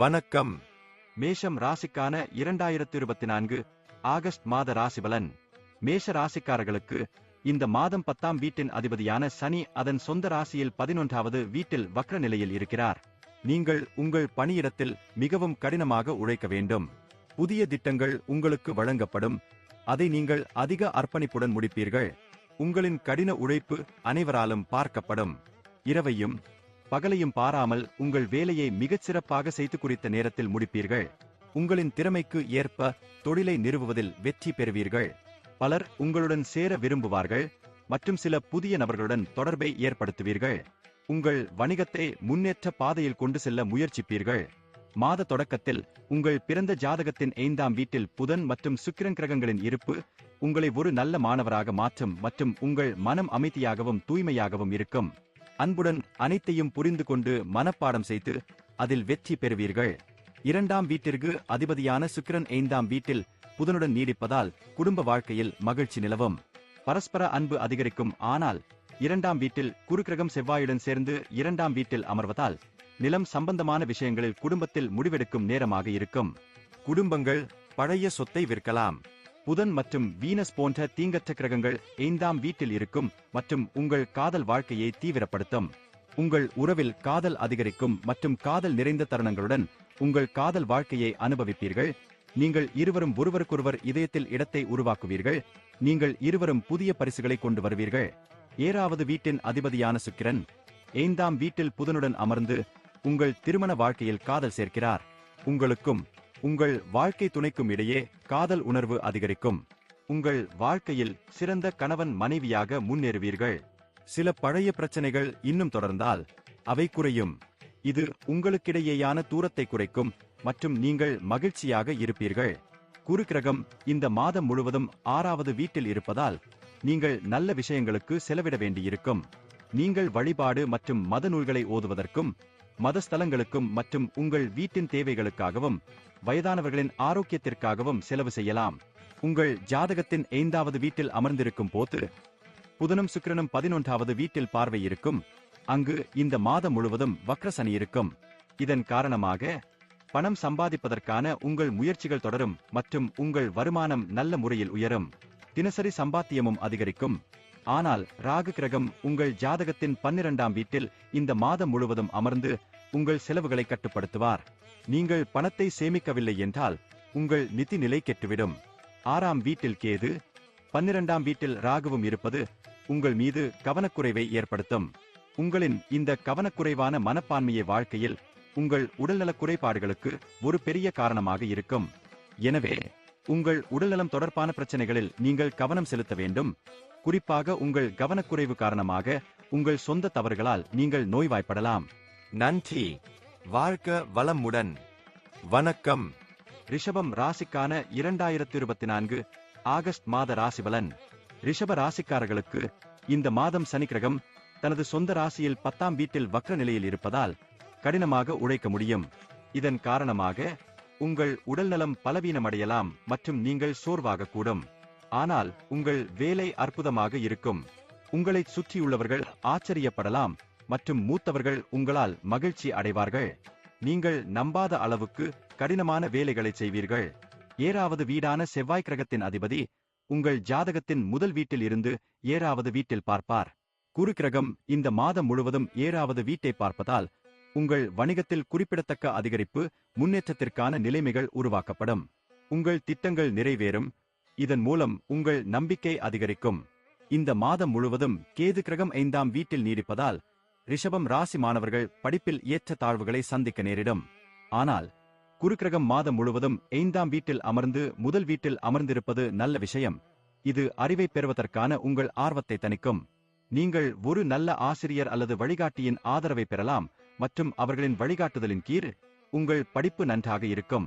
வணக்கம். மேஷம் ராசிக்கான இரண்டாயிரத்து இருபத்தி நான்கு ஆகஸ்ட் மாத ராசிபலன். மேஷ ராசிக்காரர்களுக்கு இந்த மாதம் பத்தாம் வீட்டின் அதிபதியான சனி அதன் சொந்த ராசியில் பதினொன்றாவது வீட்டில் வக்ர நிலையில் இருக்கிறார். நீங்கள் உங்கள் பணியிடத்தில் மிகவும் கடினமாக உழைக்க வேண்டும். புதிய திட்டங்கள் உங்களுக்கு வழங்கப்படும். அதை நீங்கள் அதிக அர்ப்பணிப்புடன் முடிப்பீர்கள். உங்களின் கடின உழைப்பு அனைவராலும் பார்க்கப்படும். இரவையும் பகலையும் பாராமல் உங்கள் வேலையை மிகச் சிறப்பாக செய்து குறித்த நேரத்தில் முடிப்பீர்கள். உங்களின் திறமைக்கு ஏற்ப தொழிலை நிறுவுவதில் வெற்றி பெறுவீர்கள். பலர் உங்களுடன் சேர விரும்புவார்கள் மற்றும் சில புதிய நபர்களுடன் தொடர்பை ஏற்படுத்துவீர்கள். உங்கள் வணிகத்தை முன்னேற்ற பாதையில் கொண்டு செல்ல முயற்சிப்பீர்கள். மாத தொடக்கத்தில் உங்கள் பிறந்த ஜாதகத்தின் ஐந்தாம் வீட்டில் புதன் மற்றும் சுக்கிரன் கிரகங்களின் இருப்பு உங்களை ஒரு நல்ல மாணவராக மாற்றும் மற்றும் உங்கள் மனம் அமைதியாகவும் தூய்மையாகவும் இருக்கும். அன்புடன் அனைத்தையும் புரிந்து கொண்டு மனப்பாடம் செய்து அதில் வெற்றி பெறுவீர்கள். இரண்டாம் வீட்டிற்கு அதிபதியான சுக்கிரன் ஐந்தாம் வீட்டில் புதனுடன் நீடிப்பதால் குடும்ப வாழ்க்கையில் மகிழ்ச்சி நிலவும். பரஸ்பர அன்பு அதிகரிக்கும். ஆனால் இரண்டாம் வீட்டில் குருகிரகம் செவ்வாயுடன் சேர்ந்து இரண்டாம் வீட்டில் அமர்வதால் நிலம் சம்பந்தமான விஷயங்களில் குடும்பத்தில் முடிவெடுக்கும் நேரமாக இருக்கும். குடும்பங்கள் பழைய சொத்தை விற்கலாம். புதன் மற்றும் வீனஸ் போன்ற தீங்கற்ற கிரகங்கள் ஐந்தாம் வீட்டில் இருக்கும் மற்றும் உங்கள் காதல் வாழ்க்கையை தீவிரப்படுத்தும். உங்கள் உறவில் காதல் அதிகரிக்கும் மற்றும் காதல் நிறைந்த தருணங்களுடன் உங்கள் காதல் வாழ்க்கையை அனுபவிப்பீர்கள். நீங்கள் இருவரும் ஒருவருக்கொருவர் இதயத்தில் இடத்தை உருவாக்குவீர்கள். நீங்கள் இருவரும் புதிய பரிசுகளை கொண்டு வருவீர்கள். ஏழாவது வீட்டின் அதிபதியான சுக்கிரன் ஐந்தாம் வீட்டில் புதனுடன் அமர்ந்து உங்கள் திருமண வாழ்க்கையில் காதல் சேர்க்கிறார். உங்களுக்கும் உங்கள் வாழ்க்கை துணைக்கும் இடையே காதல் உணர்வு அதிகரிக்கும். உங்கள் வாழ்க்கையில் சிறந்த கணவன் மனைவியாக முன்னேறுவீர்கள். சில பழைய பிரச்சனைகள் இன்னும் தொடர்ந்தால் அவை குறையும். இது உங்களுக்கிடையேயான தூரத்தை குறைக்கும் மற்றும் நீங்கள் மகிழ்ச்சியாக இருப்பீர்கள். குருக்கிரகம் இந்த மாதம் முழுவதும் ஆறாவது வீட்டில் இருப்பதால் நீங்கள் நல்ல விஷயங்களுக்கு செலவிட வேண்டியிருக்கும். நீங்கள் வழிபாடு மற்றும் மத நூல்களை ஓதுவதற்கும் மதஸ்தலங்களுக்கும் மற்றும் உங்கள் வீட்டின் தேவைகளுக்காகவும் வயதானவர்களின் ஆரோக்கியத்திற்காகவும் செலவு செய்யலாம். உங்கள் ஜாதகத்தின் ஐந்தாவது வீட்டில் அமர்ந்திருக்கும் போது புதனும் சுக்கிரனும் பதினொன்றாவது வீட்டில் பார்வை இருக்கும். அங்கு இந்த மாதம் முழுவதும் வக்ரசனி இருக்கும். இதன் காரணமாக பணம் சம்பாதிப்பதற்கான உங்கள் முயற்சிகள் தொடரும் மற்றும் உங்கள் வருமானம் நல்ல முறையில் உயரும். தினசரி சம்பாத்தியமும் அதிகரிக்கும். ஆனால் ராகு கிரகம் உங்கள் ஜாதகத்தின் பன்னிரண்டாம் வீட்டில் இந்த மாதம் முழுவதும் அமர்ந்து உங்கள் செலவுகளை கட்டுப்படுத்துவார். நீங்கள் பணத்தை சேமிக்கவில்லை என்றால் உங்கள் நிதி நிலை கெட்டுவிடும். ஆறாம் வீட்டில் கேது பன்னிரண்டாம் வீட்டில் ராகுவும் இருப்பது உங்கள் மீது கவனக்குறைவை ஏற்படுத்தும். உங்களின் இந்த கவனக்குறைவான மனப்பான்மையை வாழ்க்கையில் உங்கள் உடல்நலக் குறைபாடுகளுக்கு ஒரு பெரிய காரணமாக இருக்கும். எனவே உங்கள் உடல்நலம் தொடர்பான பிரச்சனைகளில் நீங்கள் கவனம் செலுத்த வேண்டும். குறிப்பாக உங்கள் கவனக்குறைவு காரணமாக உங்கள் சொந்த தவறுகளால் நீங்கள் நோய்வாய்ப்படலாம். நன்றி. வாழ்க வளமுடன். வணக்கம். ரிஷபம் ராசிக்கான இரண்டாயிரத்தி இருபத்தி நான்கு ஆகஸ்ட் மாத ராசிபலன். ரிஷப ராசிக்காரர்களுக்கு இந்த மாதம் சனிக்கிரகம் தனது சொந்த ராசியில் பத்தாம் வீட்டில் வக்ர நிலையில் இருப்பதால் கடினமாக உழைக்க முடியும். இதன் காரணமாக உங்கள் உடல்நலம் பலவீனமடையலாம் மற்றும் நீங்கள் சோர்வாகக்கூடும். ஆனால் உங்கள் வேலை அற்புதமாக இருக்கும். உங்களைச் சுற்றியுள்ளவர்கள் ஆச்சரியப்படலாம். மற்றும் மூத்தவர்கள் உங்களால் மகிழ்ச்சி அடைவார்கள். நீங்கள் நம்பாத அளவுக்கு கடினமான வேலைகளை செய்வீர்கள். ஏறாவது வீடான செவ்வாய் கிரகத்தின் அதிபதி உங்கள் ஜாதகத்தின் முதல் வீட்டில் இருந்து ஏறாவது வீட்டில் பார்ப்பார். குரு கிரகம் இந்த மாதம் முழுவதும் ஏறாவது வீட்டை பார்ப்பதால் உங்கள் வணிகத்தில் குறிப்பிடத்தக்க அதிகரிப்பு முன்னேற்றத்திற்கான நிலைமைகள் உருவாக்கப்படும். உங்கள் திட்டங்கள் நிறைவேறும். இதன் மூலம் உங்கள் நம்பிக்கை அதிகரிக்கும். இந்த மாதம் முழுவதும் கேது கிரகம் ஐந்தாம் வீட்டில் நீடிப்பதால் ரிஷபம் ராசி மாணவர்கள் படிப்பில் ஏற்ற தாழ்வுகளை சந்திக்க நேரிடும். ஆனால் குருக்கிரகம் மாதம் முழுவதும் ஐந்தாம் வீட்டில் அமர்ந்து முதல் வீட்டில் அமர்ந்திருப்பது நல்ல விஷயம். இது அறிவை பெறுவதற்கான உங்கள் ஆர்வத்தை தணிக்கும். நீங்கள் ஒரு நல்ல ஆசிரியர் அல்லது வழிகாட்டியின் ஆதரவை பெறலாம் மற்றும் அவர்களின் வழிகாட்டுதலின் கீழ் உங்கள் படிப்பு நன்றாக இருக்கும்.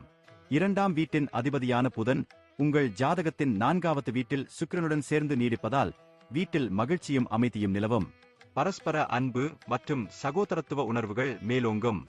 இரண்டாம் வீட்டின் அதிபதியான புதன் உங்கள் ஜாதகத்தின் நான்காவது வீட்டில் சுக்கிரனுடன் சேர்ந்து நீடிப்பதால் வீட்டில் மகிழ்ச்சியும் அமைதியும் நிலவும். பரஸ்பர அன்பு மற்றும் சகோதரத்துவ உணர்வுகள் மேலோங்கும்.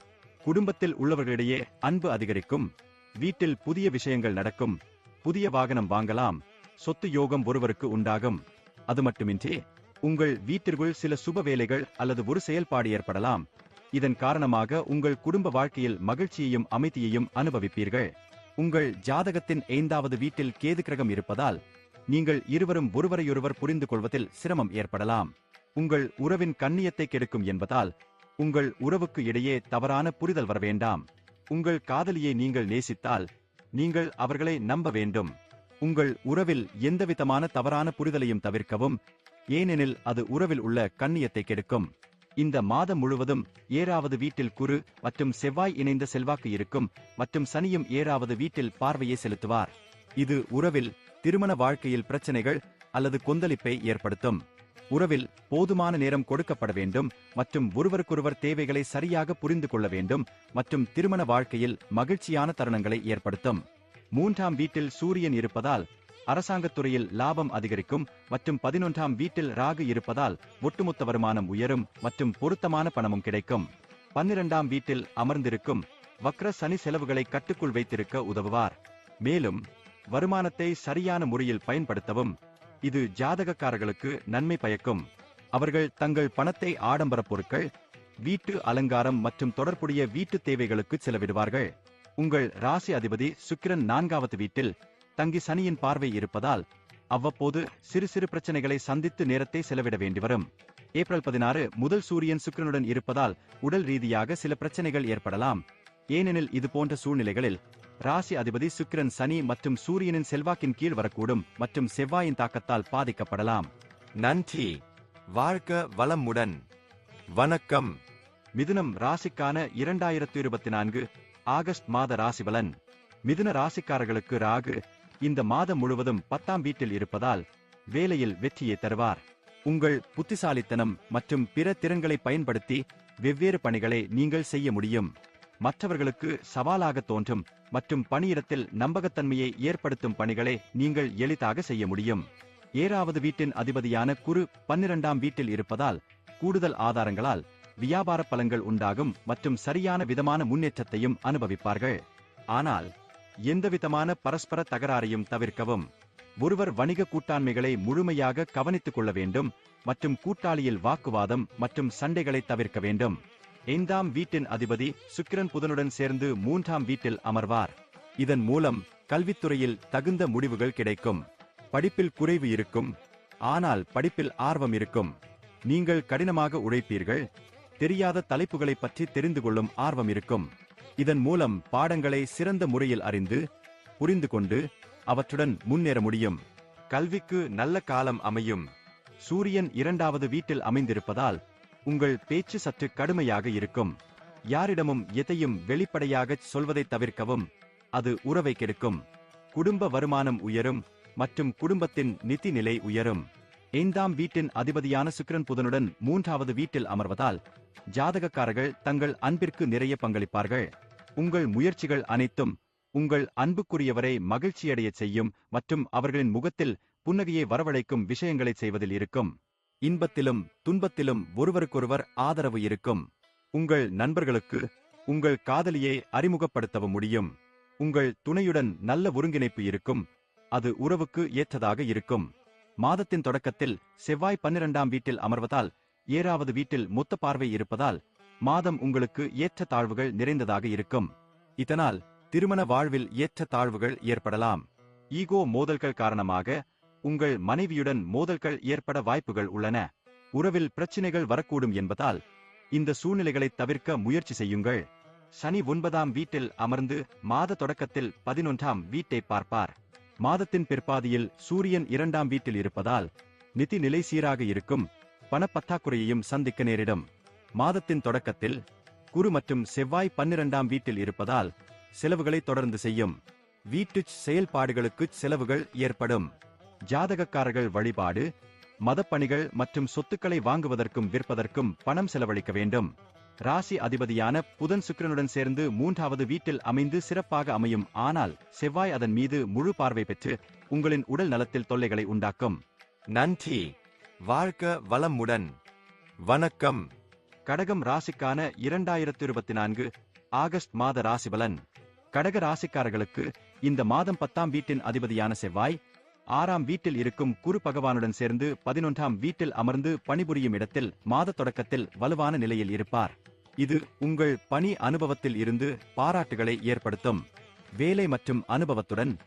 குடும்பத்தில் உள்ளவர்களிடையே அன்பு அதிகரிக்கும். வீட்டில் புதிய விஷயங்கள் நடக்கும். புதிய வாகனம் வாங்கலாம். சொத்து யோகம் ஒருவருக்கு உண்டாகும். அது மட்டுமின்றி உங்கள் வீட்டிற்குள் சில சுப வேலைகள் அல்லது ஒரு செயல்பாடு ஏற்படலாம். இதன் காரணமாக உங்கள் குடும்ப வாழ்க்கையில் மகிழ்ச்சியையும் அமைதியையும் அனுபவிப்பீர்கள். உங்கள் ஜாதகத்தின் ஐந்தாவது வீட்டில் கேது கிரகம் இருப்பதால் நீங்கள் இருவரும் ஒருவரையொருவர் புரிந்து கொள்வதில் சிரமம் ஏற்படலாம். உங்கள் உறவின் கண்ணியத்தை கெடுக்கும் என்பதால் உங்கள் உறவுக்கு இடையே தவறான புரிதல் வர வேண்டாம். உங்கள் காதலியை நீங்கள் நேசித்தால் நீங்கள் அவர்களை நம்ப வேண்டும். உங்கள் உறவில் எந்தவிதமான தவறான புரிதலையும் தவிர்க்கவும் ஏனெனில் அது உறவில் உள்ள கண்ணியத்தை கெடுக்கும். இந்த மாதம் முழுவதும் ஏழாவது வீட்டில் குரு மற்றும் செவ்வாய் இணைந்த செல்வாக்கு இருக்கும் மற்றும் சனியும் ஏழாவது வீட்டில் பார்வையை செலுத்துவார். இது உறவில் திருமண வாழ்க்கையில் பிரச்சனைகள் அல்லது கொந்தளிப்பை ஏற்படுத்தும். உறவில் போதுமான நேரம் கொடுக்கப்பட வேண்டும் மற்றும் ஒருவருக்கொருவர் தேவைகளை சரியாக புரிந்து கொள்ள வேண்டும் மற்றும் திருமண வாழ்க்கையில் மகிழ்ச்சியான தருணங்களை ஏற்படுத்தும். மூன்றாம் வீட்டில் சூரியன் இருப்பதால் அரசாங்கத்துறையில் லாபம் அதிகரிக்கும் மற்றும் பதினொன்றாம் வீட்டில் ராகு இருப்பதால் ஒட்டுமொத்த வருமானம் உயரும் மற்றும் பொருத்தமான பணமும் கிடைக்கும். பன்னிரண்டாம் வீட்டில் அமர்ந்திருக்கும் வக்ர சனி செலவுகளை கட்டுக்குள் வைத்திருக்க உதவுவார். மேலும் வருமானத்தை சரியான முறையில் பயன்படுத்தவும் இது ஜாதகக்காரர்களுக்கு நன்மை பயக்கும். அவர்கள் தங்கள் பணத்தை ஆடம்பர பொருட்கள் வீட்டு அலங்காரம் மற்றும் தொடர்புடைய வீட்டு தேவைகளுக்கு செலவிடுவார்கள். உங்கள் ராசி அதிபதி சுக்கிரன் நான்காவது வீட்டில் தங்கி சனியின் பார்வை இருப்பதால் அவ்வப்போது சிறு சிறு பிரச்சனைகளை சந்தித்து நேரத்தை செலவிட வேண்டி வரும். ஏப்ரல் பதினாறு முதல் சூரியன் சுக்கிரனுடன் இருப்பதால் உடல் ரீதியாக சில பிரச்சனைகள் ஏற்படலாம். ஏனெனில் இது போன்ற சூழ்நிலைகளில் ராசி அதிபதி சுக்கிரன் சனி மற்றும் சூரியனின் செல்வாக்கின் கீழ் வரக்கூடும் மற்றும் செவ்வாயின் தாக்கத்தால் பாதிக்கப்படலாம். நன்றி. வாழ்க வளமுடன். வணக்கம். மிதுனம் ராசிக்கான இரண்டாயிரத்து இருபத்தி நான்கு ஆகஸ்ட் மாத ராசி பலன் மிதுன ராசிக்காரர்களுக்கு ராகு இந்த மாதம் முழுவதும் பத்தாம் வீட்டில் இருப்பதால் வேலையில் வெற்றியை தருவார். உங்கள் புத்திசாலித்தனம் மற்றும் பிற திறன்களை பயன்படுத்தி வெவ்வேறு பணிகளை நீங்கள் செய்ய முடியும். மற்றவர்களுக்கு சவாலாக தோன்றும் மற்றும் பணியிடத்தில் நம்பகத்தன்மையை ஏற்படுத்தும் பணிகளை நீங்கள் எளிதாக செய்ய முடியும். ஏழாவது வீட்டின் அதிபதியான குரு பன்னிரண்டாம் வீட்டில் இருப்பதால் கூடுதல் ஆதாரங்களால் வியாபார பலன்கள் உண்டாகும் மற்றும் சரியான விதமான முன்னேற்றத்தையும் அனுபவிப்பார்கள். ஆனால் எந்தவிதமான பரஸ்பர தகராறையும் தவிர்க்கவும். ஒருவர் வணிக கூட்டாண்மைகளை முழுமையாக கவனித்துக் கொள்ள வேண்டும் மற்றும் கூட்டாளியில் வாக்குவாதம் மற்றும் சண்டைகளை தவிர்க்க வேண்டும். ஐந்தாம் வீட்டின் அதிபதி சுக்கிரன் புதனுடன் சேர்ந்து மூன்றாம் வீட்டில் அமர்வார். இதன் மூலம் கல்வித்துறையில் தகுந்த முடிவுகள் கிடைக்கும். படிப்பில் குறைவு இருக்கும். ஆனால் படிப்பில் ஆர்வம் இருக்கும். நீங்கள் கடினமாக உழைப்பீர்கள். தெரியாத தலைப்புகளை பற்றி தெரிந்து கொள்ளும் ஆர்வம் இருக்கும். இதன் மூலம் பாடங்களை சிறந்த முறையில் அறிந்து புரிந்து கொண்டு அவற்றுடன் முன்னேற முடியும். கல்விக்கு நல்ல காலம் அமையும். சூரியன் இரண்டாவது வீட்டில் அமைந்திருப்பதால் உங்கள் பேச்சு சற்று கடுமையாக இருக்கும். யாரிடமும் எதையும் வெளிப்படையாகச் சொல்வதைத் தவிர்க்கவும் அது உறவை கெடுக்கும். குடும்ப வருமானம் உயரும் மற்றும் குடும்பத்தின் நிதி நிலை உயரும். ஐந்தாம் வீட்டின் அதிபதியான சுக்கிரன் புதனுடன் மூன்றாவது வீட்டில் அமர்வதால் ஜாதகக்காரர்கள் தங்கள் அன்பிற்கு நிறைய பங்களிப்பார்கள். உங்கள் முயற்சிகள் அனைத்தும் உங்கள் அன்புக்குரியவரை மகிழ்ச்சியடையச் செய்யும் மற்றும் அவர்களின் முகத்தில் புன்னகையை வரவழைக்கும் விஷயங்களை செய்வதில் இருக்கும். இன்பத்திலும் துன்பத்திலும் ஒருவருக்கொருவர் ஆதரவு இருக்கும். உங்கள் நண்பர்களுக்கு உங்கள் காதலியை அறிமுகப்படுத்தவும் முடியும். உங்கள் துணையுடன் நல்ல ஒருங்கிணைப்பு இருக்கும். அது உறவுக்கு ஏற்றதாக இருக்கும். மாதத்தின் தொடக்கத்தில் செவ்வாய் பன்னிரண்டாம் வீட்டில் அமர்வதால் ஏழாவது வீட்டில் மொத்த பார்வை இருப்பதால் மாதம் உங்களுக்கு ஏற்ற தாழ்வுகள் நிறைந்ததாக இருக்கும். இதனால் திருமண வாழ்வில் ஏற்ற தாழ்வுகள் ஏற்படலாம். ஈகோ மோதல்கள் காரணமாக உங்கள் மனைவியுடன் மோதல்கள் ஏற்பட வாய்ப்புகள் உள்ளன. உறவில் பிரச்சினைகள் வரக்கூடும் என்பதால் இந்த சூழ்நிலைகளை தவிர்க்க முயற்சி செய்யுங்கள். சனி ஒன்பதாம் வீட்டில் அமர்ந்து மாத தொடக்கத்தில் பதினொன்றாம் வீட்டை பார்ப்பார். மாதத்தின் பிற்பாதியில் சூரியன் இரண்டாம் வீட்டில் இருப்பதால் நிதி நிலை சீராக இருக்கும். பணப்பற்றாக்குறையையும் சந்திக்க நேரிடும். மாதத்தின் தொடக்கத்தில் குரு மற்றும் செவ்வாய் பன்னிரண்டாம் வீட்டில் இருப்பதால் செலவுகளை தொடர்ந்து செய்யும். வீட்டு செயல்பாடுகளுக்கு செலவுகள் ஏற்படும். ஜாதகக்காரர்கள் வழிபாடு மதப்பணிகள் மற்றும் சொத்துக்களை வாங்குவதற்கும் விற்பதற்கும் பணம் செலவழிக்க வேண்டும். ராசி அதிபதியான புதன் சுக்கிரனுடன் சேர்ந்து மூன்றாவது வீட்டில் அமைந்து சிறப்பாக அமையும். ஆனால் செவ்வாய் அதன் மீது முழு பார்வை பெற்று உங்களின் உடல் நலத்தில் தொல்லைகளை உண்டாக்கும். நன்றி. வாழ்க வளமுடன். வணக்கம். கடகம் ராசிக்கான இரண்டாயிரத்து இருபத்தி நான்கு ஆகஸ்ட் மாத ராசி பலன் கடக ராசிக்காரர்களுக்கு இந்த மாதம் பத்தாம் வீட்டின் அதிபதியான செவ்வாய் ஆறாம் வீட்டில் இருக்கும் குரு பகவானுடன் சேர்ந்து பதினொன்றாம் வீட்டில் அமர்ந்து பணிபுரியும் இடத்தில் மாத தொடக்கத்தில் வலுவான நிலையில் இருப்பார். இது உங்கள் பணி அனுபவத்தில் இருந்து பாராட்டுகளை ஏற்படுத்தும். வேலை மற்றும் அனுபவத்துடன்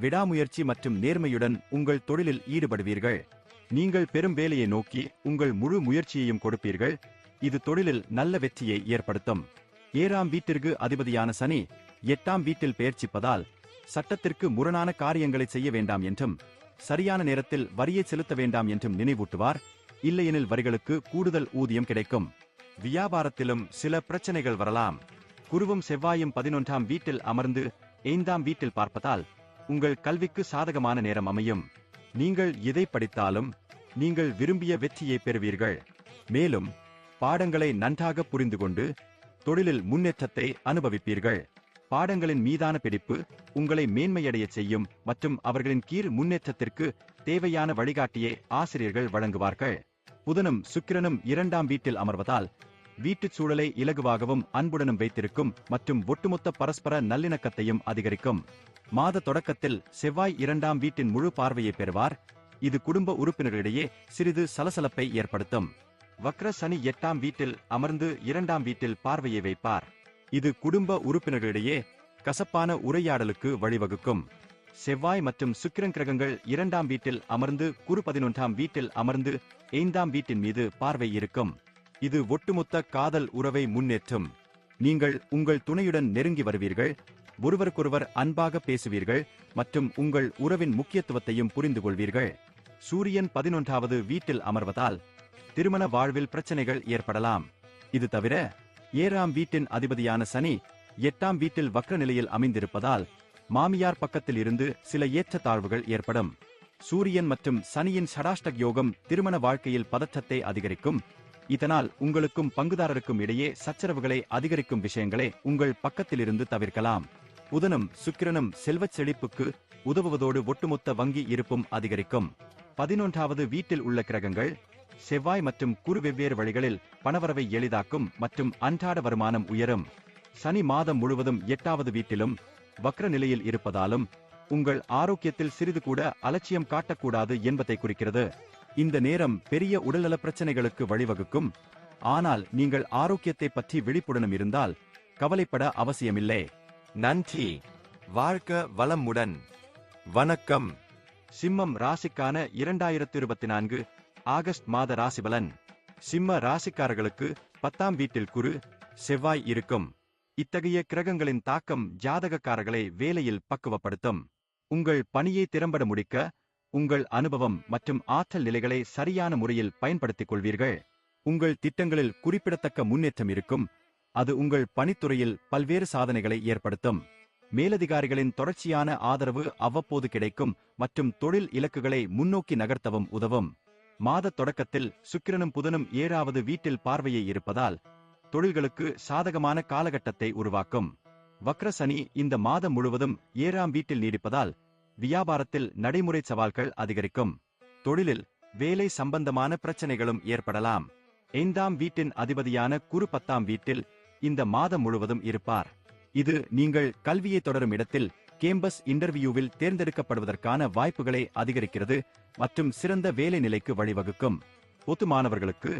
விடாமுயற்சி மற்றும் நேர்மையுடன் உங்கள் தொழிலில் ஈடுபடுவீர்கள். நீங்கள் பெரும் வேலையை நோக்கி உங்கள் முழு முயற்சியையும் கொடுப்பீர்கள். இது தொழிலில் நல்ல வெற்றியை ஏற்படுத்தும். ஏழாம் வீட்டிற்கு அதிபதியான சனி எட்டாம் வீட்டில் பெயர்ச்சிப்பதால் சட்டத்திற்கு முரணான காரியங்களை செய்ய வேண்டாம் என்றும் சரியான நேரத்தில் வரியை செலுத்த வேண்டாம் என்றும் நினைவூட்டுவார். இல்லையெனில் வரிகளுக்கு கூடுதல் ஊதியம் கிடைக்கும். வியாபாரத்திலும் சில பிரச்சனைகள் வரலாம். குருவும் செவ்வாயும் பதினொன்றாம் வீட்டில் அமர்ந்து ஐந்தாம் வீட்டில் பார்ப்பதால் உங்கள் கல்விக்கு சாதகமான நேரம் அமையும். நீங்கள் எதை படித்தாலும் நீங்கள் விரும்பிய வெற்றியை பெறுவீர்கள். மேலும் பாடங்களை நன்றாக புரிந்து கொண்டு தொழிலில் முன்னேற்றத்தை அனுபவிப்பீர்கள். பாடங்களின் மீதான பிடிப்பு உங்களை மேன்மையடைய செய்யும் மற்றும் அவர்களின் கீழ் முன்னேற்றத்திற்கு தேவையான வழிகாட்டியை ஆசிரியர்கள் வழங்குவார்கள். புதனும் சுக்கிரனும் இரண்டாம் வீட்டில் அமர்வதால் வீட்டுச் சூழலை இலகுவாகவும் அன்புடனும் வைத்திருக்கும் மற்றும் ஒட்டுமொத்த பரஸ்பர நல்லிணக்கத்தையும் அதிகரிக்கும். மாத தொடக்கத்தில் செவ்வாய் இரண்டாம் வீட்டின் முழு பார்வையை பெறுவார். இது குடும்ப உறுப்பினர்களிடையே சிறிது சலசலப்பை ஏற்படுத்தும். வக்ர சனி எட்டாம் வீட்டில் அமர்ந்து இரண்டாம் வீட்டில் பார்வையை வைப்பார். இது குடும்ப உறுப்பினர்களிடையே கசப்பான உரையாடலுக்கு வழிவகுக்கும். செவ்வாய் மற்றும் சுக்கிரன் கிரகங்கள் இரண்டாம் வீட்டில் அமர்ந்து குரு பதினொன்றாம் வீட்டில் அமர்ந்து ஐந்தாம் வீட்டின் மீது பார்வை இருக்கும். இது ஒட்டுமொத்த காதல் உறவை முன்னேற்றும். நீங்கள் உங்கள் துணையுடன் நெருங்கி வருவீர்கள் ஒருவருக்கொருவர் அன்பாக பேசுவீர்கள் மற்றும் உங்கள் உறவின் முக்கியத்துவத்தையும் புரிந்து கொள்வீர்கள். சூரியன் பதினொன்றாவது வீட்டில் அமர்வதால் திருமண வாழ்வில் பிரச்சனைகள் ஏற்படலாம். இது தவிர ஏழாம் வீட்டின் அதிபதியான சனி எட்டாம் வீட்டில் வக்ர நிலையில் அமைந்திருப்பதால் மாமியார் பக்கத்தில் இருந்து சில ஏற்றத்தாழ்வுகள் ஏற்படும். சூரியன் மற்றும் சனியின் சடாஷ்டக் யோகம் திருமண வாழ்க்கையில் பதற்றத்தை அதிகரிக்கும். இதனால் உங்களுக்கும் பங்குதாரருக்கும் இடையே சச்சரவுகளை அதிகரிக்கும் விஷயங்களை உங்கள் பக்கத்திலிருந்து தவிர்க்கலாம். புதனும் சுக்கிரனும் செல்வச் செழிப்புக்கு உதவுவதோடு ஒட்டுமொத்த வங்கி இருப்பும் அதிகரிக்கும். பதினொன்றாவது வீட்டில் உள்ள கிரகங்கள் செவ்வாய் மற்றும் குறு வெவ்வேறு வழிகளில் பணவரவை எளிதாக்கும் மற்றும் அன்றாட வருமானம் உயரும். சனி மாதம் முழுவதும் எட்டாவது வீட்டிலும் வக்ர நிலையில் இருப்பதாலும் உங்கள் ஆரோக்கியத்தில் சிறிது கூட அலட்சியம் காட்டக்கூடாது என்பதை குறிக்கிறது. இந்த நேரம் பெரிய உடல்நல பிரச்சனைகளுக்கு வழிவகுக்கும். ஆனால் நீங்கள் ஆரோக்கியத்தை பற்றி விழிப்புடனும் இருந்தால் கவலைப்பட அவசியமில்லை. நன்றி. வாழ்க வளமுடன். வணக்கம். சிம்மம் ராசிக்கான இரண்டாயிரத்து இருபத்தி நான்கு ஆகஸ்ட் மாத ராசிபலன். சிம்ம ராசிக்காரர்களுக்கு பத்தாம் வீட்டில் குரு செவ்வாய் இருக்கும். இத்தகைய கிரகங்களின் தாக்கம் ஜாதகக்காரர்களை வேலையில் பக்குவப்படுத்தும். உங்கள் பணியை திறம்பட முடிக்க உங்கள் அனுபவம் மற்றும் ஆற்றல் நிலைகளை சரியான முறையில் பயன்படுத்திக் கொள்வீர்கள். உங்கள் திட்டங்களில் குறிப்பிடத்தக்க முன்னேற்றம் இருக்கும். அது உங்கள் பணித்துறையில் பல்வேறு சாதனைகளை ஏற்படுத்தும். மேலதிகாரிகளின் தொடர்ச்சியான ஆதரவு அவ்வப்போது கிடைக்கும் மற்றும் தொழில் இலக்குகளை முன்னோக்கி நகர்த்தவும் உதவும். மாத தொடக்கத்தில் சுக்கிரனும் புதனும் ஏழாவது வீட்டில் பார்வையை இருப்பதால் தொழில்களுக்கு சாதகமான காலகட்டத்தை உருவாக்கும். வக்ர சனி இந்த மாதம் முழுவதும் ஏழாம் வீட்டில் நீடிப்பதால் வியாபாரத்தில் நடைமுறை சவால்கள் அதிகரிக்கும். தொழிலில் வேலை சம்பந்தமான பிரச்சனைகளும் ஏற்படலாம். ஐந்தாம் வீட்டின் அதிபதியான குரு பத்தாம் வீட்டில் இந்த மாதம் முழுவதும் இருப்பார். இது நீங்கள் கல்வியை தொடரும் இடத்தில் கேம்பஸ் இன்டர்வியூவில் தேர்ந்தெடுக்கப்படுவதற்கான வாய்ப்புகளை அதிகரிக்கிறது மற்றும் சிறந்த வேலை நிலைக்கு வழிவகுக்கும். பொது மாணவர்களுக்கு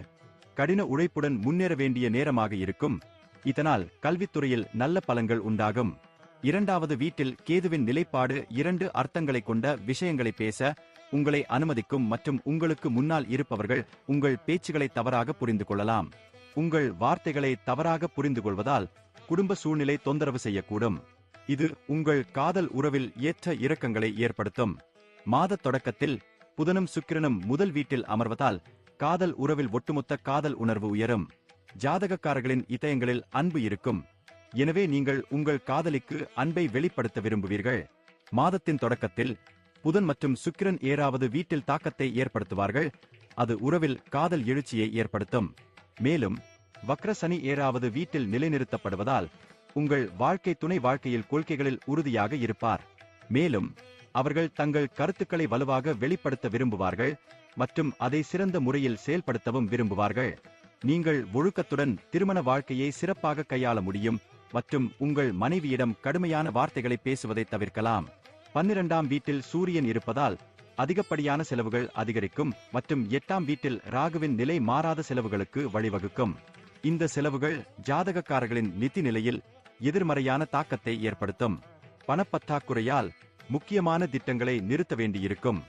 கடின உழைப்புடன் முன்னேற வேண்டிய நேரமாக இருக்கும். இதனால் கல்வித்துறையில் நல்ல பலன்கள் உண்டாகும். இரண்டாவது வீட்டில் கேதுவின் நிலைப்பாடு இரண்டு அர்த்தங்களை கொண்ட விஷயங்களை பேச உங்களை அனுமதிக்கும் மற்றும் உங்களுக்கு முன்னால் இருப்பவர்கள் உங்கள் பேச்சுகளை தவறாக புரிந்து கொள்ளலாம். உங்கள் வார்த்தைகளை தவறாக புரிந்து கொள்வதால் குடும்ப சூழ்நிலை தொந்தரவு செய்யக்கூடும். இது உங்கள் காதல் உறவில் ஏற்ற இறக்கங்களை ஏற்படுத்தும். மாத தொடக்கத்தில் புதனும் சுக்கிரனும் முதல் வீட்டில் அமர்வதால் காதல் உறவில் ஒட்டுமொத்த காதல் உணர்வு உயரும். ஜாதகக்காரர்களின் இதயங்களில் அன்பு இருக்கும். எனவே நீங்கள் உங்கள் காதலிக்கு அன்பை வெளிப்படுத்த விரும்புவீர்கள். மாதத்தின் தொடக்கத்தில் புதன் மற்றும் சுக்கிரன் ஏறாவது வீட்டில் தாக்கத்தை ஏற்படுத்துவார்கள். அது உறவில் காதல் எழுச்சியை ஏற்படுத்தும். மேலும் வக்ர சனி ஏறாவது வீட்டில் நிலைநிறுத்தப்படுவதால் உங்கள் வாழ்க்கை துணை வாழ்க்கையில் கொள்கைகளில் உறுதியாக இருப்பார். மேலும் அவர்கள் தங்கள் கருத்துக்களை வலுவாக வெளிப்படுத்த விரும்புவார்கள் மற்றும் அதை சிறந்த முறையில் செயல்படுத்தவும் விரும்புவார்கள். நீங்கள் ஒழுக்கத்துடன் திருமண வாழ்க்கையை சிறப்பாக கையாள முடியும் மற்றும் உங்கள் மனைவியிடம் கடுமையான வார்த்தைகளை பேசுவதை தவிர்க்கலாம். பன்னிரண்டாம் வீட்டில் சூரியன் இருப்பதால் அதிகப்படியான செலவுகள் அதிகரிக்கும் மற்றும் எட்டாம் வீட்டில் ராகுவின் நிலை மாறாத செலவுகளுக்கு வழிவகுக்கும். இந்த செலவுகள் ஜாதகக்காரர்களின் நிதி நிலையில் எதிர்மறையான தாக்கத்தை ஏற்படுத்தும். பணப்பற்றாக்குறையால் முக்கியமான திட்டங்களை நிறுத்த வேண்டியிருக்கும்.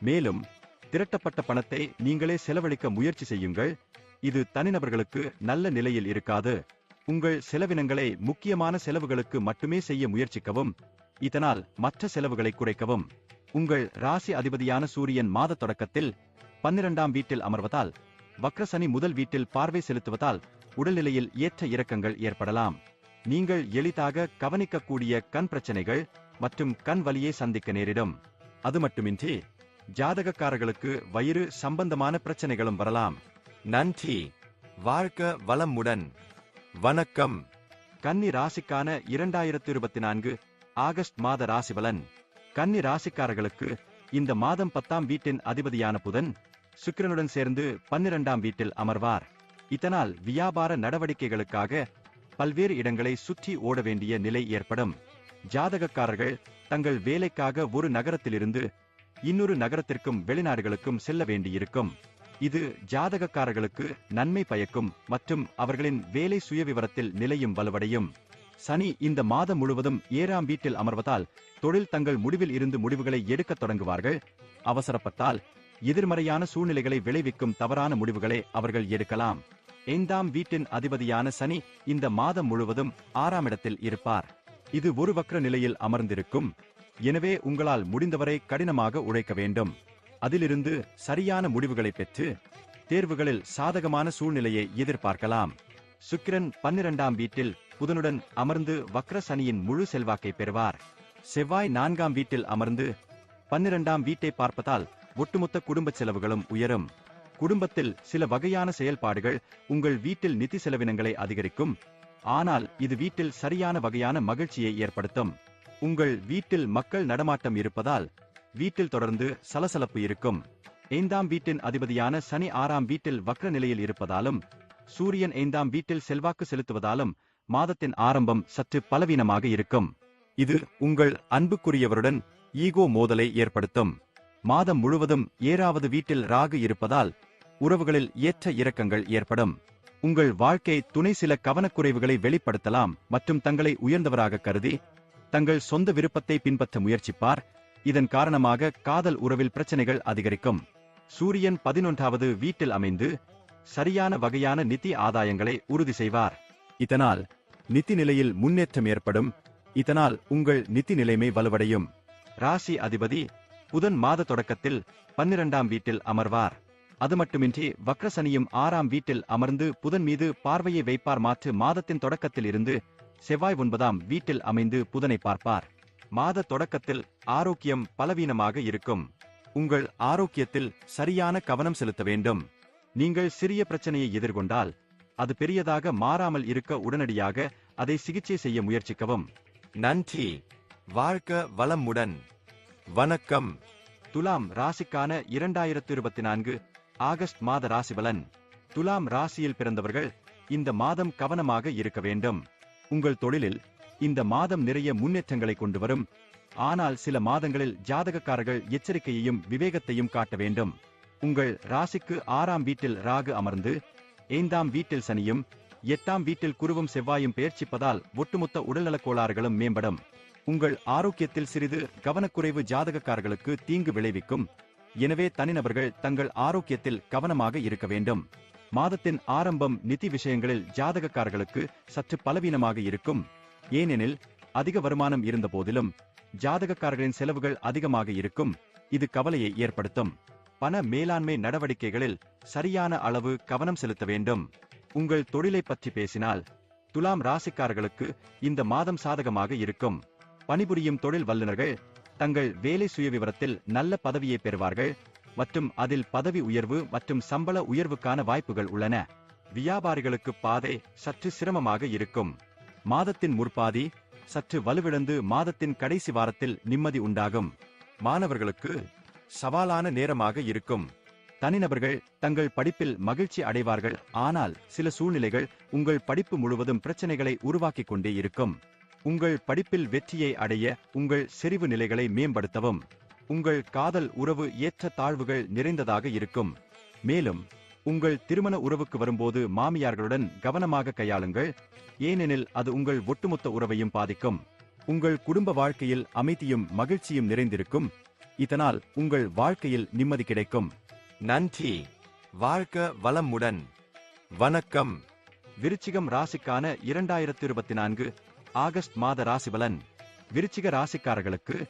மேலும் திரட்டப்பட்ட பணத்தை நீங்களே செலவழிக்க முயற்சி செய்யுங்கள். இது தனிநபர்களுக்கு நல்ல நிலையில் இருக்காது. உங்கள் செலவினங்களை முக்கியமான செலவுகளுக்கு மட்டுமே செய்ய முயற்சிக்கவும். இதனால் மற்ற செலவுகளை குறைக்கவும். உங்கள் ராசி அதிபதியான சூரியன் மாத தொடக்கத்தில் பன்னிரண்டாம் வீட்டில் அமர்வதால் வக்ரசனி முதல் வீட்டில் பார்வை செலுத்துவதால் உடல்நிலையில் ஏற்ற இறக்கங்கள் ஏற்படலாம். நீங்கள் எளிதாக கவனிக்கக்கூடிய கண் பிரச்சனைகள் மற்றும் கண் வலியை சந்திக்க நேரிடும். அது மட்டுமின்றி ஜாதகக்காரர்களுக்கு வயிறு சம்பந்தமான பிரச்சனைகளும் வரலாம். நன்றி. வாழ்க வளமுடன். வணக்கம். கன்னி ராசிக்கான இரண்டாயிரத்து இருபத்தி நான்கு ஆகஸ்ட் மாத ராசிபலன். கன்னி ராசிக்காரர்களுக்கு இந்த மாதம் பத்தாம் வீட்டின் அதிபதியான புதன் சுக்கிரனுடன் சேர்ந்து பன்னிரண்டாம் வீட்டில் அமர்வார். இதனால் வியாபார நடவடிக்கைகளுக்காக பல்வேறு இடங்களை சுற்றி ஓட வேண்டிய நிலை ஏற்படும். ஜாதகக்காரர்கள் தங்கள் வேலைக்காக ஒரு நகரத்திலிருந்து இன்னொரு நகரத்திற்கும் வெளிநாடுகளுக்கும் செல்ல வேண்டியிருக்கும். இது ஜாதகக்காரர்களுக்கு நன்மை பயக்கும் மற்றும் அவர்களின் வேலை சுயவிவரத்தில் நிலையும் வலுவடையும். சனி இந்த மாதம் முழுவதும் ஏழாம் வீட்டில் அமர்வதால் தொழில் தங்கள் முடிவில் இருந்து முடிவுகளை எடுக்கத் தொடங்குவார்கள். அவசரப்பட்டால் எதிர்மறையான சூழ்நிலைகளை விளைவிக்கும் தவறான முடிவுகளை அவர்கள் எடுக்கலாம். ஐந்தாம் வீட்டின் அதிபதியான சனி இந்த மாதம் முழுவதும் ஆறாம் இடத்தில் இருப்பார். இது ஒரு வக்ர நிலையில் அமர்ந்திருக்கும். எனவே உங்களால் முடிந்தவரை கடினமாக உழைக்க வேண்டும். அதிலிருந்து சரியான முடிவுகளை பெற்று தேர்வுகளில் சாதகமான சூழ்நிலையை எதிர்பார்க்கலாம். சுக்கிரன் பன்னிரண்டாம் வீட்டில் புதனுடன் அமர்ந்து வக்ர சனியின் முழு செல்வாக்கை பெறுவார். செவ்வாய் நான்காம் வீட்டில் அமர்ந்து பன்னிரண்டாம் வீட்டை பார்ப்பதால் ஒட்டுமொத்த குடும்ப செலவுகளும் உயரும். குடும்பத்தில் சில வகையான செயல்பாடுகள் உங்கள் வீட்டில் நிதி செலவினங்களை அதிகரிக்கும். ஆனால் இது வீட்டில் சரியான வகையான மகிழ்ச்சியை ஏற்படுத்தும். உங்கள் வீட்டில் மக்கள் நடமாட்டம் இருப்பதால் வீட்டில் தொடர்ந்து சலசலப்பு இருக்கும். ஐந்தாம் வீட்டின் அதிபதியான சனி ஆறாம் வீட்டில் வக்ர நிலையில் இருப்பதாலும் சூரியன் ஐந்தாம் வீட்டில் செல்வாக்கு செலுத்துவதாலும் மாதத்தின் ஆரம்பம் சற்று பலவீனமாக இருக்கும். இது உங்கள் அன்புக்குரியவருடன் ஈகோ மோதலை ஏற்படுத்தும். மாதம் முழுவதும் ஏறாவது வீட்டில் ராகு இருப்பதால் உறவுகளில் ஏற்ற இறக்கங்கள் ஏற்படும். உங்கள் வாழ்க்கை துணை சில கவனக்குறைவுகளை வெளிப்படுத்தலாம் மற்றும் தங்களை உயர்ந்தவராக கருதி தங்கள் சொந்த விருப்பத்தை பின்பற்ற முயற்சிப்பார். இதன் காரணமாக காதல் உறவில் பிரச்சனைகள் அதிகரிக்கும். சூரியன் பதினொன்றாவது வீட்டில் அமைந்து சரியான வகையான நிதி ஆதாயங்களை உறுதி செய்வார். இதனால் நிதி நிலையில் முன்னேற்றம் ஏற்படும். இதனால் உங்கள் நிதி நிலைமை வலுவடையும். ராசி அதிபதி புதன் மாத தொடக்கத்தில் பன்னிரண்டாம் வீட்டில் அமர்வார். அது மட்டுமின்றி வக்ரசனியும் ஆறாம் வீட்டில் அமர்ந்து புதன் மீது பார்வையை வைப்பார் மாற்று மாதத்தின் தொடக்கத்தில் இருந்து செவ்வாய் ஒன்பதாம் வீட்டில் அமைந்து புதனை பார்ப்பார். மாத தொடக்கத்தில் ஆரோக்கியம் பலவீனமாக இருக்கும். உங்கள் ஆரோக்கியத்தில் சரியான கவனம் செலுத்த வேண்டும். நீங்கள் சிறிய பிரச்சனையை எதிர்கொண்டால் அது பெரியதாக மாறாமல் இருக்க உடனடியாக அதை சிகிச்சை செய்ய முயற்சிக்கவும். நன்றி. வாழ்க வளமுடன். வணக்கம். துலாம் ராசிக்கான இரண்டாயிரத்து இருபத்தி நான்கு ஆகஸ்ட் மாத ராசிபலன் துலாம் ராசியில் பிறந்தவர்கள் இந்த மாதம் கவனமாக இருக்க வேண்டும். உங்கள் தொழிலில் இந்த மாதம் நிறைய முன்னேற்றங்களை கொண்டு வரும். ஆனால் சில மாதங்களில் ஜாதகக்காரர்கள் எச்சரிக்கையையும் விவேகத்தையும் காட்ட வேண்டும். உங்கள் ராசிக்கு ஆறாம் வீட்டில் ராகு அமர்ந்து ஐந்தாம் வீட்டில் சனியும் எட்டாம் வீட்டில் குருவும் செவ்வாயும் பெயர்ச்சிப்பதால் ஒட்டுமொத்த உடல்நலக் கோளாறுகளும் மேம்படும். உங்கள் ஆரோக்கியத்தில் சிறிது கவனக்குறைவு ஜாதகக்காரர்களுக்கு தீங்கு விளைவிக்கும். எனவே தனிநபர்கள் தங்கள் ஆரோக்கியத்தில் கவனமாக இருக்க வேண்டும். மாதத்தின் ஆரம்பம் நிதி விஷயங்களில் ஜாதகக்காரர்களுக்கு சற்று பலவீனமாக இருக்கும். ஏனெனில் அதிக வருமானம் இருந்த போதிலும் ஜாதகக்காரர்களின் செலவுகள் அதிகமாக இருக்கும். இது கவலையை ஏற்படுத்தும். பண மேலாண்மை நடவடிக்கைகளில் சரியான அளவு கவனம் செலுத்த வேண்டும். உங்கள் தொழிலை பற்றி பேசினால் துலாம் ராசிக்காரர்களுக்கு இந்த மாதம் சாதகமாக இருக்கும். பணிபுரியும் தொழில் வல்லுநர்கள் தங்கள் வேலை சுயவிவரத்தில் நல்ல பதவியை பெறுவார்கள் மற்றும் அதில் பதவி உயர்வு மற்றும் சம்பள உயர்வுக்கான வாய்ப்புகள் உள்ளன. வியாபாரிகளுக்கு பாதை சற்று சிரமமாக இருக்கும். மாதத்தின் முற்பாதி சற்று வலுவிழந்து மாதத்தின் கடைசி வாரத்தில் நிம்மதி உண்டாகும். மாணவர்களுக்கு சவாலான நேரமாக இருக்கும். தனிநபர்கள் தங்கள் படிப்பில் மகிழ்ச்சி அடைவார்கள். ஆனால் சில சூழ்நிலைகள் உங்கள் படிப்பு முழுவதும் பிரச்சனைகளை உருவாக்கிக் கொண்டே இருக்கும். உங்கள் படிப்பில் வெற்றியை அடைய உங்கள் செறிவு நிலைகளை மேம்படுத்தவும். உங்கள் காதல் உறவு ஏற்ற தாழ்வுகள் நிறைந்ததாக இருக்கும். மேலும் உங்கள் திருமண உறவுக்கு வரும்போது மாமியார்களுடன் கவனமாக கையாளுங்கள். ஏனெனில் அது உங்கள் ஒட்டுமொத்த உறவையும் பாதிக்கும். உங்கள் குடும்ப வாழ்க்கையில் அமைதியும் மகிழ்ச்சியும் நிறைந்திருக்கும். இதனால் உங்கள் வாழ்க்கையில் நிம்மதி கிடைக்கும். நன்றி. வாழ்க வளமுடன். வணக்கம். விருச்சிகம் ராசிக்கான இரண்டாயிரத்தி இருபத்தி நான்கு ஆகஸ்ட் மாத ராசிபலன் விருச்சிக ராசிக்காரர்களுக்கு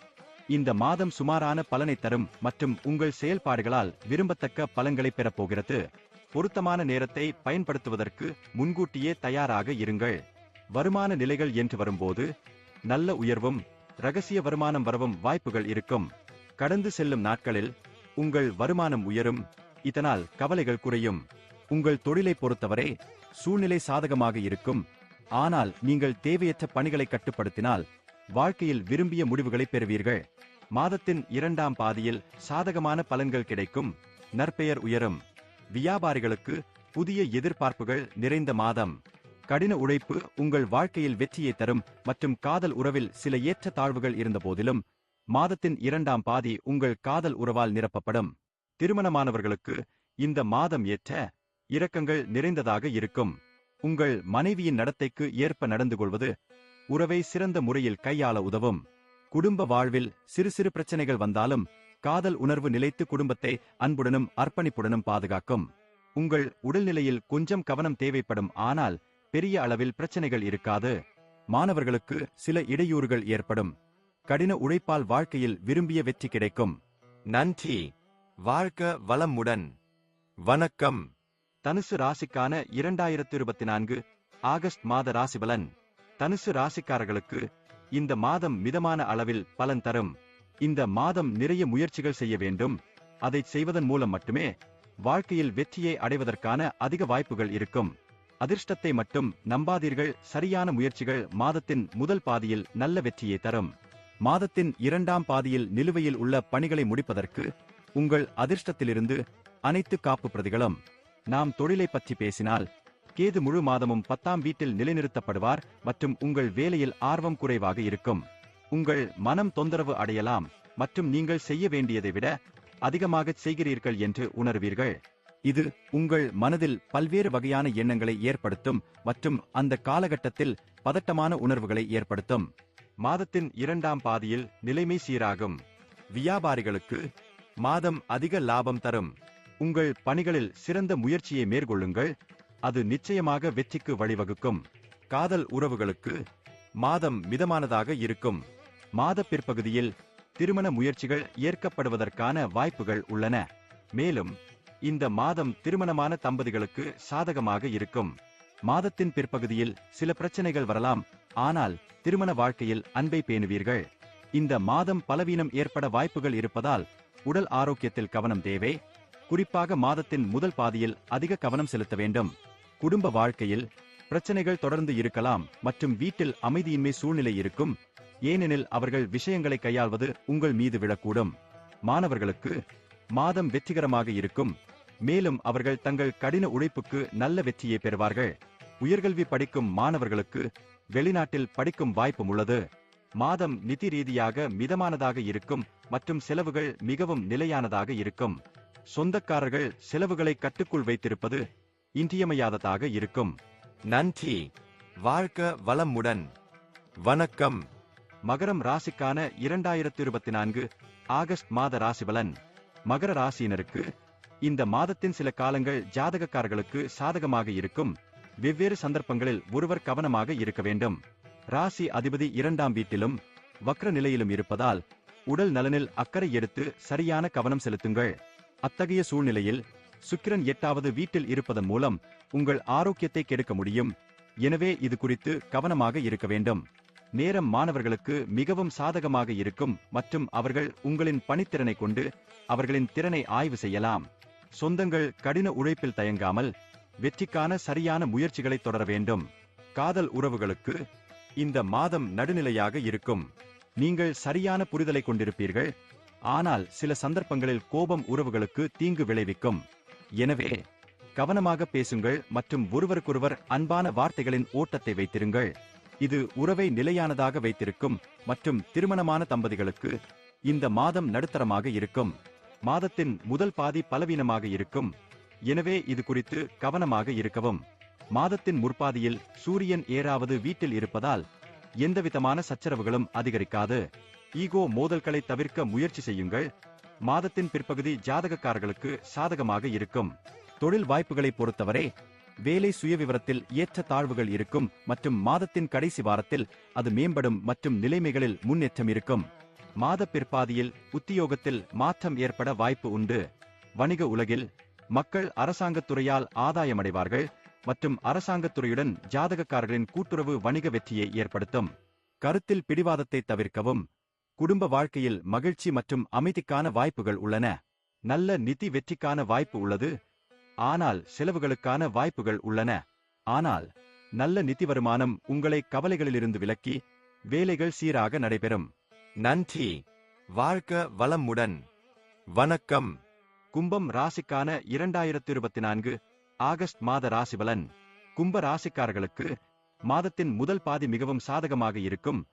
இந்த மாதம் சுமாரான பலனை தரும் மற்றும் உங்கள் செயல்பாடுகளால் விரும்பத்தக்க பலன்களை பெறப்போகிறது. பொருத்தமான நேரத்தை பயன்படுத்துவதற்கு முன்கூட்டியே தயாராக இருங்கள். வருமான நிலைகள் என்று வரும்போது நல்ல உயர்வும் ரகசிய வருமானம் வரவும் வாய்ப்புகள் இருக்கும். கடந்து செல்லும் நாட்களில் உங்கள் வருமானம் உயரும். இதனால் கவலைகள் குறையும். உங்கள் தொழிலை பொறுத்தவரை சூழ்நிலை சாதகமாக இருக்கும். ஆனால் நீங்கள் தேவையற்ற பணிகளை கட்டுப்படுத்தினால் வாழ்க்கையில் விரும்பிய முடிவுகளை பெறுவீர்கள். மாதத்தின் இரண்டாம் பாதியில் சாதகமான பலன்கள் கிடைக்கும். நற்பெயர் உயரும். வியாபாரிகளுக்கு புதிய எதிர்பார்ப்புகள் நிறைந்த மாதம். கடின உழைப்பு உங்கள் வாழ்க்கையில் வெற்றியை தரும் மற்றும் காதல் உறவில் சில ஏற்ற தாழ்வுகள் இருந்த போதிலும் மாதத்தின் இரண்டாம் பாதி உங்கள் காதல் உறவால் நிரப்பப்படும். திருமணமானவர்களுக்கு இந்த மாதம் ஏற்ற இரக்கங்கள் நிறைந்ததாக இருக்கும். உங்கள் மனைவியின் நடத்தைக்கு ஏற்ப நடந்து கொள்வது உறவை சிறந்த முறையில் கையாள உதவும். குடும்ப வாழ்வில் சிறு சிறு பிரச்சனைகள் வந்தாலும் காதல் உணர்வு நிலைத்து குடும்பத்தை அன்புடனும் அர்ப்பணிப்புடனும் பாதுகாக்கும். உங்கள் உடல்நிலையில் கொஞ்சம் கவனம் தேவைப்படும் ஆனால் பெரிய அளவில் பிரச்சனைகள் இருக்காது. மாணவர்களுக்கு சில இடையூறுகள் ஏற்படும். கடின உழைப்பால் வாழ்க்கையில் விரும்பிய வெற்றி கிடைக்கும். நன்றி. வாழ்க வளமுடன். வணக்கம். தனுசு ராசிக்கான இரண்டாயிரத்து இருபத்தி நான்கு ஆகஸ்ட் மாத ராசிபலன். தனுசு ராசிக்காரர்களுக்கு இந்த மாதம் மிதமான அளவில் பலன் தரும். இந்த மாதம் நிறைய முயற்சிகள் செய்ய வேண்டும். அதை செய்வதன் மூலம் மட்டுமே வாழ்க்கையில் வெற்றியை அடைவதற்கான அதிக வாய்ப்புகள் இருக்கும். அதிர்ஷ்டத்தை மட்டும் நம்பாதீர்கள். சரியான முயற்சிகள் மாதத்தின் முதல் பாதியில் நல்ல வெற்றியை தரும். மாதத்தின் இரண்டாம் பாதியில் நிலுவையில் உள்ள பணிகளை முடிப்பதற்கு உங்கள் அதிர்ஷ்டத்திலிருந்து அனைத்து காப்பு பிரதிகளும் நாம் தொழிலை பற்றி பேசினால் கேது முழு மாதமும் பத்தாம் வீட்டில் நிலைநிறுத்தப்படுவார் மற்றும் உங்கள் வேலையில் ஆர்வம் குறைவாக இருக்கும். உங்கள் மனம் தொந்தரவு அடையலாம் மற்றும் நீங்கள் செய்ய வேண்டியதை விட அதிகமாக செய்கிறீர்கள் என்று உணர்வீர்கள். இது உங்கள் மனதில் பல்வேறு வகையான எண்ணங்களை ஏற்படுத்தும் மற்றும் அந்த காலகட்டத்தில் பதட்டமான உணர்வுகளை ஏற்படுத்தும். மாதத்தின் இரண்டாம் பாதியில் நிலைமை சீராகும். வியாபாரிகளுக்கு மாதம் அதிக லாபம் தரும். உங்கள் பணிகளில் சிறந்த முயற்சியை மேற்கொள்ளுங்கள். அது நிச்சயமாக வெற்றிக்கு வழிவகுக்கும். காதல் உறவுகளுக்கு மாதம் மிதமானதாக இருக்கும். மாத பிற்பகுதியில் திருமண முயற்சிகள் ஏற்கப்படுவதற்கான வாய்ப்புகள் உள்ளன. மேலும் இந்த மாதம் திருமணமான தம்பதிகளுக்கு சாதகமாக இருக்கும். மாதத்தின் பிற்பகுதியில் சில பிரச்சனைகள் வரலாம். ஆனால் திருமண வாழ்க்கையில் அன்பை பேணுவீர்கள். இந்த மாதம் பலவீனம் ஏற்பட வாய்ப்புகள் இருப்பதால் உடல் ஆரோக்கியத்தில் கவனம் தேவை. குறிப்பாக மாதத்தின் முதல் பாதியில் அதிக கவனம் செலுத்த வேண்டும். குடும்ப வாழ்க்கையில் பிரச்சனைகள் தொடர்ந்து இருக்கலாம் மற்றும் வீட்டில் அமைதியின்மை சூழ்நிலை இருக்கும். ஏனெனில் அவர்கள் விஷயங்களை கையாள்வது உங்கள் மீது விழக்கூடும். மாணவர்களுக்கு மாதம் வெற்றிகரமாக இருக்கும். மேலும் அவர்கள் தங்கள் கடின உழைப்புக்கு நல்ல வெற்றியை பெறுவார்கள். உயர்கல்வி படிக்கும் மாணவர்களுக்கு வெளிநாட்டில் படிக்கும் வாய்ப்பும் உள்ளது. மாதம் நிதி ரீதியாக மிதமானதாக இருக்கும் மற்றும் செலவுகள் மிகவும் நிலையானதாக இருக்கும். சொந்தக்காரர்கள் செலவுகளை கட்டுக்குள் வைத்திருப்பது இன்றியமையாததாக இருக்கும். நன்றி. வாழ்க வளமுடன். வணக்கம். மகரம் ராசிக்கான இரண்டாயிரத்தி இருபத்தி நான்கு ஆகஸ்ட் மாத ராசிபலன். மகர ராசியினருக்கு இந்த மாதத்தின் சில காலங்கள் ஜாதகக்காரர்களுக்கு சாதகமாக இருக்கும். வெவ்வேறு சந்தர்ப்பங்களில் ஒருவர் கவனமாக இருக்க வேண்டும். ராசி அதிபதி இரண்டாம் வீட்டிலும் வக்ர நிலையிலும் இருப்பதால் உடல் நலனில் அக்கறை எடுத்து சரியான கவனம் செலுத்துங்கள். அத்தகைய சூழ்நிலையில் சுக்கிரன் எட்டாவது வீட்டில் இருப்பதன் மூலம் உங்கள் ஆரோக்கியத்தை கெடுக்க முடியும். எனவே இது குறித்து கவனமாக இருக்க வேண்டும். நேரம் மாணவர்களுக்கு மிகவும் சாதகமாக இருக்கும் மற்றும் அவர்கள் உங்களின் பணித்திறனை கொண்டு அவர்களின் திறனை ஆய்வு செய்யலாம். சொந்தங்கள் கடின உழைப்பில் தயங்காமல் வெற்றிக்கான சரியான முயற்சிகளை தொடர வேண்டும். காதல் உறவுகளுக்கு இந்த மாதம் நடுநிலையாக இருக்கும். நீங்கள் சரியான புரிதலை கொண்டிருப்பீர்கள். ஆனால் சில சந்தர்ப்பங்களில் கோபம் உறவுகளுக்கு தீங்கு விளைவிக்கும். எனவே கவனமாக பேசுங்கள் மற்றும் ஒருவருக்கொருவர் அன்பான வார்த்தைகளின் ஓட்டத்தை வைத்திருங்கள். இது உறவை நிலையானதாக வைத்திருக்கும் மற்றும் திருமணமான தம்பதிகளுக்கு இந்த மாதம் நடுத்தரமாக இருக்கும். மாதத்தின் முதல் பாதி பலவீனமாக இருக்கும். எனவே இது குறித்து கவனமாக இருக்கவும். மாதத்தின் முற்பாதியில் சூரியன் ஏறாவது வீட்டில் இருப்பதால் எந்தவிதமான சச்சரவுகளும் அதிகரிக்காது. ஈகோ மோதல்களை தவிர்க்க முயற்சி செய்யுங்கள். மாதத்தின் பிற்பகுதி ஜாதகக்காரர்களுக்கு சாதகமாக இருக்கும். தொழில் வாய்ப்புகளை பொறுத்தவரை வேலை சுயவிவரத்தில் ஏற்ற தாழ்வுகள் இருக்கும் மற்றும் மாதத்தின் கடைசி வாரத்தில் அது மேம்படும் மற்றும் நிலைமைகளில் முன்னேற்றம் இருக்கும். மாத பிற்பாதியில் உத்தியோகத்தில் மாற்றம் ஏற்பட வாய்ப்பு உண்டு. வணிக உலகில் மக்கள் அரசாங்கத்துறையால் ஆதாயமடைவார்கள் மற்றும் அரசாங்கத்துறையுடன் ஜாதகக்காரர்களின் கூட்டுறவு வணிக வெற்றியை ஏற்படுத்தும். கருத்தில் பிடிவாதத்தை தவிர்க்கவும் குடும்ப வாழ்க்கையில் மகிழ்ச்சி மற்றும் அமைதிக்கான வாய்ப்புகள் உள்ளன. நல்ல நிதி வெற்றிக்கான வாய்ப்பு உள்ளது. ஆனால் செலவுகளுக்கான வாய்ப்புகள் உள்ளன. ஆனால் நல்ல நிதி வருமானம் உங்களை கவலைகளிலிருந்து விலக்கி வேலைகள் சீராக நடைபெறும். நன்றி. வாழ்க வளமுடன். வணக்கம். கும்பம் ராசிக்கான இரண்டாயிரத்தி இருபத்தி நான்கு ஆகஸ்ட் மாத ராசிபலன். கும்ப ராசிக்காரர்களுக்கு மாதத்தின் முதல் பாதி மிகவும் சாதகமாக இருக்கும்.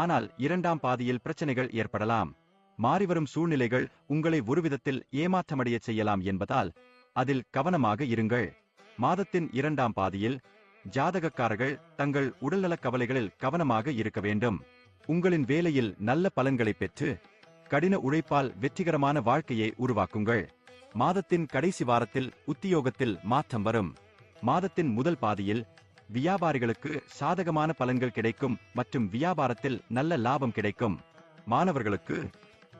ஆனால் இரண்டாம் பாதியில் பிரச்சனைகள் ஏற்படலாம். மாறிவரும் சூழ்நிலைகள் உங்களை ஒருவிதத்தில் ஏமாற்றமடைய செய்யலாம் என்பதால் அதில் கவனமாக இருங்கள். மாதத்தின் இரண்டாம் பாதியில் ஜாதகக்காரர்கள் தங்கள் உடல்நலக் கவலைகளில் கவனமாக இருக்க வேண்டும். உங்களின் வேலையில் நல்ல பலன்களை பெற்று கடின உழைப்பால் வெற்றிகரமான வாழ்க்கையை உருவாக்குங்கள். மாதத்தின் கடைசி வாரத்தில் உத்தியோகத்தில் மாற்றம் வரும். மாதத்தின் முதல் பாதியில் வியாபாரிகளுக்கு சாதகமான பலன்கள் கிடைக்கும் மற்றும் வியாபாரத்தில் நல்ல லாபம் கிடைக்கும். மாணவர்களுக்கு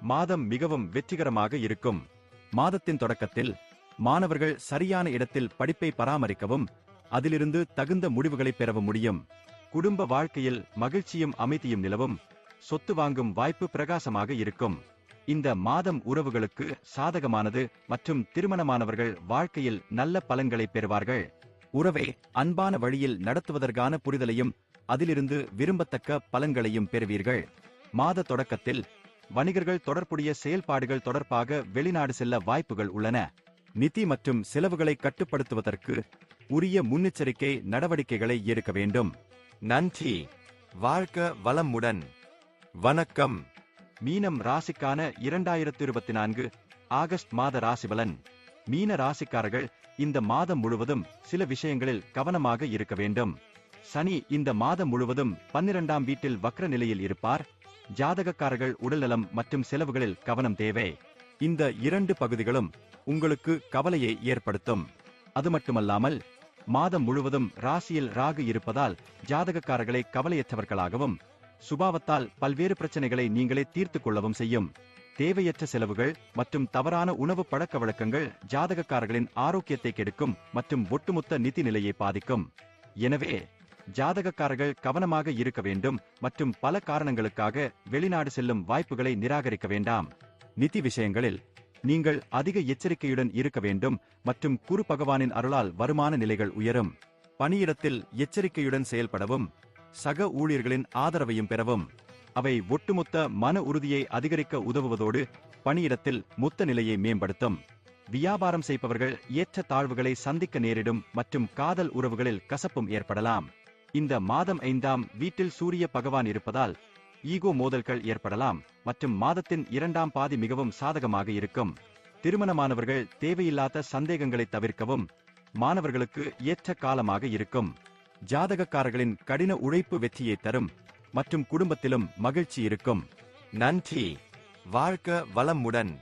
மாதம் மிகவும் வெற்றிகரமாக இருக்கும். மாதத்தின் தொடக்கத்தில் மாணவர்கள் சரியான இடத்தில் படிப்பை பராமரிக்கவும் அதிலிருந்து தகுந்த முடிவுகளை பெறவும் முடியும். குடும்ப வாழ்க்கையில் மகிழ்ச்சியும் அமைதியும் நிலவும். சொத்து வாங்கும் வாய்ப்பு பிரகாசமாக இருக்கும். இந்த மாதம் உறவுகளுக்கு சாதகமானது மற்றும் திருமணமானவர்கள் வாழ்க்கையில் நல்ல பலன்களை பெறுவார்கள். உறவை அன்பான வழியில் நடத்துவதற்கான புரிதலையும் அதிலிருந்து விரும்பத்தக்க பலன்களையும் பெறுவீர்கள். மாத தொடக்கத்தில் வணிகர்கள் தொடர்புடைய செயல்பாடுகள் தொடர்பாக வெளிநாடு செல்ல வாய்ப்புகள் உள்ளன. நிதி மற்றும் செலவுகளை கட்டுப்படுத்துவதற்கு உரிய முன்னெச்சரிக்கை நடவடிக்கைகளை எடுக்க வேண்டும். நன்றி. வாழ்க வளமுடன். வணக்கம். மீனம் ராசிக்கான இரண்டாயிரத்து இருபத்தி நான்கு ஆகஸ்ட் மாத ராசிபலன். மீன ராசிக்காரர்கள் இந்த மாதம் முழுவதும் சில விஷயங்களில் கவனமாக இருக்க வேண்டும். சனி இந்த மாதம் முழுவதும் பன்னிரண்டாம் வீட்டில் வக்ர நிலையில் இருப்பார். ஜாதகக்காரர்கள் உடல்நலம் மற்றும் செலவுகளில் கவனம் தேவை. இந்த இரண்டு பகுதிகளும் உங்களுக்கு கவலையை ஏற்படுத்தும். அது மட்டுமல்லாமல் மாதம் முழுவதும் ராசியில் ராகு இருப்பதால் ஜாதகக்காரர்களை கவலையற்றவர்களாகவும் சுபாவத்தால் பல்வேறு பிரச்சனைகளை நீங்களே தீர்த்துக் கொள்ளவும் செய்யும். தேவையற்ற செலவுகள் மற்றும் தவறான உணவு பழக்க வழக்கங்கள் ஜாதகக்காரர்களின் ஆரோக்கியத்தை கெடுக்கும் மற்றும் ஒட்டுமொத்த நிதி நிலையை பாதிக்கும். எனவே ஜாதகக்காரர்கள் கவனமாக இருக்க வேண்டும் மற்றும் பல காரணங்களுக்காக வெளிநாடு செல்லும் வாய்ப்புகளை நிராகரிக்க வேண்டாம். நிதி விஷயங்களில் நீங்கள் அதிக எச்சரிக்கையுடன் இருக்க வேண்டும் மற்றும் குரு பகவானின் அருளால் வருமான நிலைகள் உயரும். பணியிடத்தில் எச்சரிக்கையுடன் செயல்படவும் சக ஊழியர்களின் ஆதரவையும் பெறவும். அவை ஒட்டுமொத்த மன உறுதியை அதிகரிக்க உதவுவதோடு பணியிடத்தில் மொத்த நிலையை மேம்படுத்தும். வியாபாரம் செய்பவர்கள் ஏற்ற தாழ்வுகளை சந்திக்க நேரிடும் மற்றும் காதல் உறவுகளில் கசப்பும் ஏற்படலாம். இந்த மாதம் ஐந்தாம் வீட்டில் சூரிய பகவான் இருப்பதால் ஈகோ மோதல்கள் ஏற்படலாம் மற்றும் மாதத்தின் இரண்டாம் பாதி மிகவும் சாதகமாக இருக்கும். திருமணமானவர்கள் தேவையில்லாத சந்தேகங்களை தவிர்க்கவும் மாணவர்களுக்கு ஏற்ற காலமாக இருக்கும். ஜாதகக்காரர்களின் கடின உழைப்பு வெற்றியை தரும். மற்றும் குடும்பத்திலும் மகிழ்ச்சி இருக்கும். நன்றி. வாழ்க வளமுடன்.